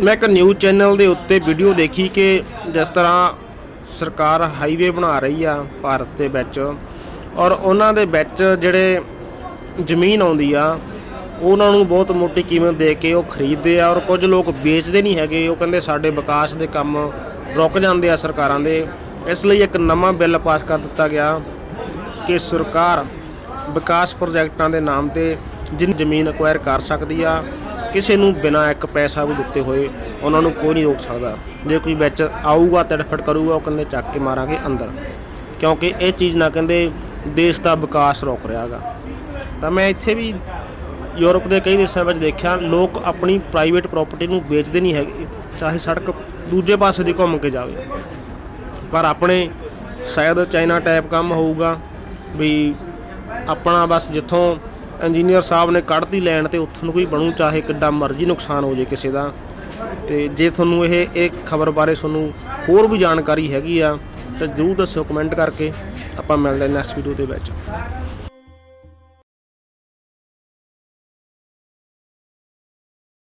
ਮੈਂ ਇੱਕ news channel ਦੇ ਉੱਤੇ ਵੀਡੀਓ ਦੇਖੀ ਕਿ ਜਿਸ ਤਰ੍ਹਾਂ ਸਰਕਾਰ ਹਾਈਵੇ ਬਣਾ ਰਹੀ ਆ ਭਾਰਤ ਦੇ ਵਿੱਚ ਔਰ ਉਹਨਾਂ ਦੇ ਵਿੱਚ ਜਿਹੜੇ ਜ਼ਮੀਨ ਆਉਂਦੀ ਆ, ਉਹਨਾਂ ਨੂੰ ਬਹੁਤ ਮੋਟੀ ਕੀਮਤ ਦੇ ਕੇ ਉਹ ਖਰੀਦਦੇ ਆ ਔਰ ਕੁਝ ਲੋਕ ਵੇਚਦੇ ਨਹੀਂ ਹੈਗੇ, ਉਹ ਕਹਿੰਦੇ ਸਾਡੇ ਵਿਕਾਸ ਦੇ ਕੰਮ ਰੁਕ ਜਾਂਦੇ ਆ ਸਰਕਾਰਾਂ ਦੇ। ਇਸ ਲਈ ਇੱਕ ਨਵਾਂ ਬਿੱਲ ਪਾਸ ਕਰ ਦਿੱਤਾ ਗਿਆ ਕਿ ਸਰਕਾਰ ਵਿਕਾਸ ਪ੍ਰੋਜੈਕਟਾਂ ਦੇ ਨਾਮ ਤੇ ਜਿੰਨ ਜ਼ਮੀਨ ਅਕਵਾਇਰ ਕਰ ਸਕਦੀ ਆ ਕਿਸੇ ਨੂੰ ਬਿਨਾਂ ਇੱਕ ਪੈਸਾ ਵੀ ਦਿੱਤੇ ਹੋਏ ਉਹਨਾਂ ਨੂੰ ਕੋਈ ਨਹੀਂ ਰੋਕ ਸਕਦਾ। ਜੇ ਕੋਈ ਵਿੱਚ ਆਊਗਾ, ਤੜਫੜ ਕਰੂਗਾ, ਉਹ ਕਹਿੰਦੇ ਚੱਕ ਕੇ ਮਾਰਾਂਗੇ ਅੰਦਰ। ਕਿਉਂਕਿ ਇਹ ਚੀਜ਼ ਨਾ ਕਹਿੰਦੇ ਦੇਸ਼ ਦਾ ਵਿਕਾਸ ਰੋਕ ਰਿਹਾਗਾ ਤਾਂ ਮੈਂ ਇੱਥੇ ਵੀ ਯੂਰਪ ਦੇ ਕਈ ਦੇਸ਼ਾਂ ਵਿੱਚ ਦੇਖਿਆ, ਲੋਕ ਆਪਣੀ ਪ੍ਰਾਈਵੇਟ ਪ੍ਰਾਪਰਟੀ ਨੂੰ ਵੇਚਦੇ ਨਹੀਂ ਹੈਗੇ, ਚਾਹੇ ਸੜਕ ਦੂਜੇ ਪਾਸੇ ਦੀ ਘੁੰਮ ਕੇ ਜਾਵੇ। ਪਰ ਆਪਣੇ ਸ਼ਾਇਦ ਚਾਈਨਾ ਟਾਈਪ ਕੰਮ ਹੋਊਗਾ, ਵੀ ਆਪਣਾ ਬਸ ਜਿੱਥੋਂ ਇੰਜੀਨੀਅਰ ਸਾਹਿਬ ਨੇ ਕੱਢਤੀ ਲੈਣ ਤੇ ਉੱਥੋਂ ਨੂੰ ਕੋਈ ਬਣੂ, ਚਾਹੇ ਕਿੱਡਾ ਮਰਜ਼ੀ ਨੁਕਸਾਨ ਹੋ ਜੇ ਕਿਸੇ ਦਾ। ਤੇ ਜੇ ਤੁਹਾਨੂੰ ਇਹ ਇਹ ਖਬਰ ਬਾਰੇ ਤੁਹਾਨੂੰ ਹੋਰ ਵੀ ਜਾਣਕਾਰੀ ਹੈਗੀ ਆ, ਤਾਂ ਜ਼ਰੂਰ ਦੱਸਿਓ ਕਮੈਂਟ ਕਰਕੇ। ਆਪਾਂ ਮਿਲਦੇ ਨੈਕਸਟ ਵੀਡੀਓ ਦੇ ਵਿੱਚ।